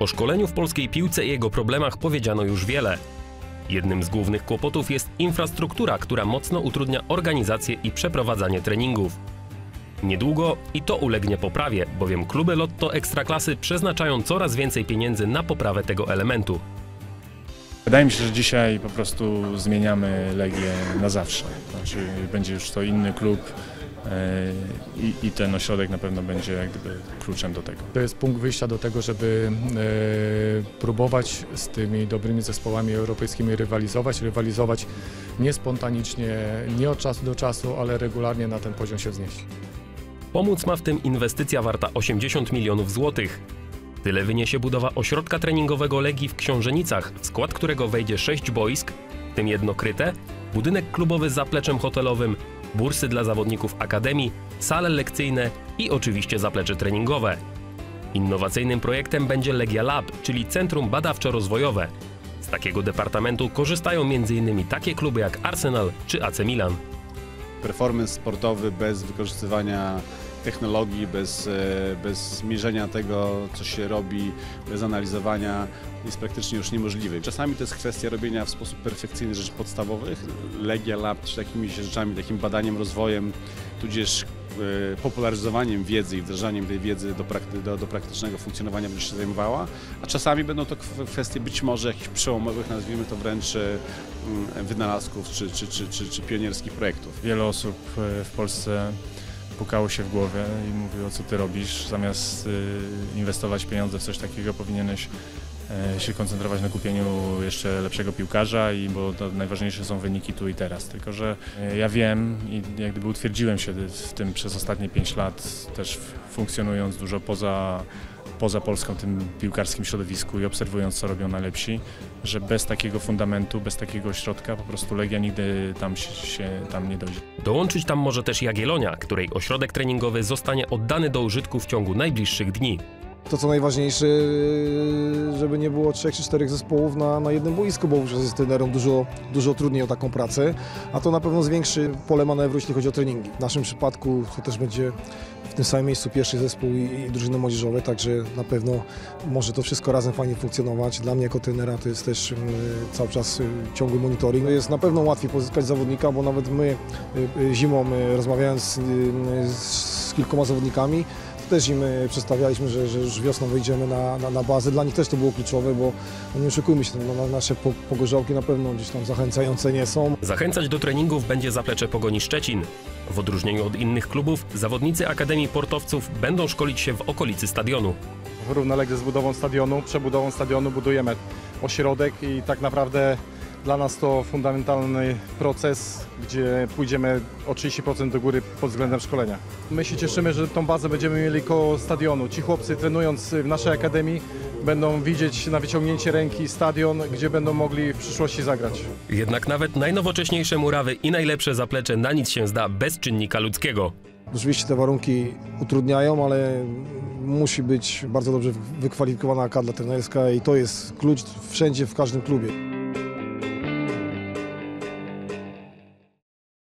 O szkoleniu w polskiej piłce i jego problemach powiedziano już wiele. Jednym z głównych kłopotów jest infrastruktura, która mocno utrudnia organizację i przeprowadzanie treningów. Niedługo i to ulegnie poprawie, bowiem kluby Lotto Ekstraklasy przeznaczają coraz więcej pieniędzy na poprawę tego elementu. Wydaje mi się, że dzisiaj po prostu zmieniamy Legię na zawsze. Znaczy będzie już to inny klub i, i ten ośrodek na pewno będzie jak gdyby kluczem do tego. To jest punkt wyjścia do tego, żeby e, próbować z tymi dobrymi zespołami europejskimi rywalizować, rywalizować nie spontanicznie, nie od czasu do czasu, ale regularnie na ten poziom się wznieść. Pomóc ma w tym inwestycja warta 80 milionów złotych. Tyle wyniesie budowa ośrodka treningowego Legii w Książenicach, w skład którego wejdzie sześć boisk, w tym jedno kryte, budynek klubowy z zapleczem hotelowym, bursy dla zawodników akademii, sale lekcyjne i oczywiście zaplecze treningowe. Innowacyjnym projektem będzie Legia Lab, czyli Centrum Badawczo-Rozwojowe. Z takiego departamentu korzystają m.in. takie kluby jak Arsenal czy AC Milan. performance sportowy bez wykorzystywania technologii, bez, e, bez mierzenia tego, co się robi, bez analizowania jest praktycznie już niemożliwy. Czasami to jest kwestia robienia w sposób perfekcyjny rzeczy podstawowych. Legia Lab czy takimi rzeczami, takim badaniem, rozwojem, tudzież e, popularyzowaniem wiedzy i wdrażaniem tej wiedzy do, prakty, do, do praktycznego funkcjonowania będzie się zajmowała, a czasami będą to kw- kwestie być może jakichś przełomowych, nazwijmy to wręcz e, mm, wynalazków czy, czy, czy, czy, czy pionierskich projektów. Wiele osób w Polsce pukało się w głowę i mówiło, co ty robisz. Zamiast e, inwestować pieniądze w coś takiego, powinieneś się koncentrować na kupieniu jeszcze lepszego piłkarza, i bo to najważniejsze są wyniki tu i teraz. Tylko, że e, ja wiem i jak gdyby utwierdziłem się w tym przez ostatnie 5 lat, też funkcjonując dużo poza, poza Polską, tym piłkarskim środowisku i obserwując, co robią najlepsi, że bez takiego fundamentu, bez takiego ośrodka po prostu Legia nigdy tam się, się tam nie dojdzie. Dołączyć tam może też Jagiellonia, której ośrodek treningowy zostanie oddany do użytku w ciągu najbliższych dni. To co najważniejsze, yy, żeby nie było trzech czy czterech zespołów na, na jednym boisku, bo wówczas jest trenerom dużo, dużo trudniej o taką pracę, a to na pewno zwiększy pole manewru, jeśli chodzi o treningi. W naszym przypadku to też będzie w tym samym miejscu pierwszy zespół i, i drużyny młodzieżowe, także na pewno może to wszystko razem fajnie funkcjonować. Dla mnie jako trenera to jest też yy, cały czas yy, ciągły monitoring. Jest na pewno łatwiej pozyskać zawodnika, bo nawet my zimą rozmawiając z kilkoma zawodnikami, też im e, przedstawialiśmy, że, że już wiosną wyjdziemy na, na, na bazę. Dla nich też to było kluczowe, bo no nie oszukujmy się, no, na- nasze po- pogorzelki na pewno gdzieś tam zachęcające nie są. Zachęcać do treningów będzie zaplecze Pogoni Szczecin. W odróżnieniu od innych klubów, zawodnicy Akademii Portowców będą szkolić się w okolicy stadionu. równolegle z budową stadionu, przebudową stadionu budujemy ośrodek i tak naprawdę dla nas to fundamentalny proces, gdzie pójdziemy o 30% do góry pod względem szkolenia. My się cieszymy, że tą bazę będziemy mieli koło stadionu. Ci chłopcy trenując w naszej akademii będą widzieć na wyciągnięcie ręki stadion, gdzie będą mogli w przyszłości zagrać. Jednak nawet najnowocześniejsze murawy i najlepsze zaplecze na nic się zda bez czynnika ludzkiego. Oczywiście te warunki utrudniają, ale musi być bardzo dobrze wykwalifikowana kadra trenerska i to jest klucz wszędzie, w każdym klubie.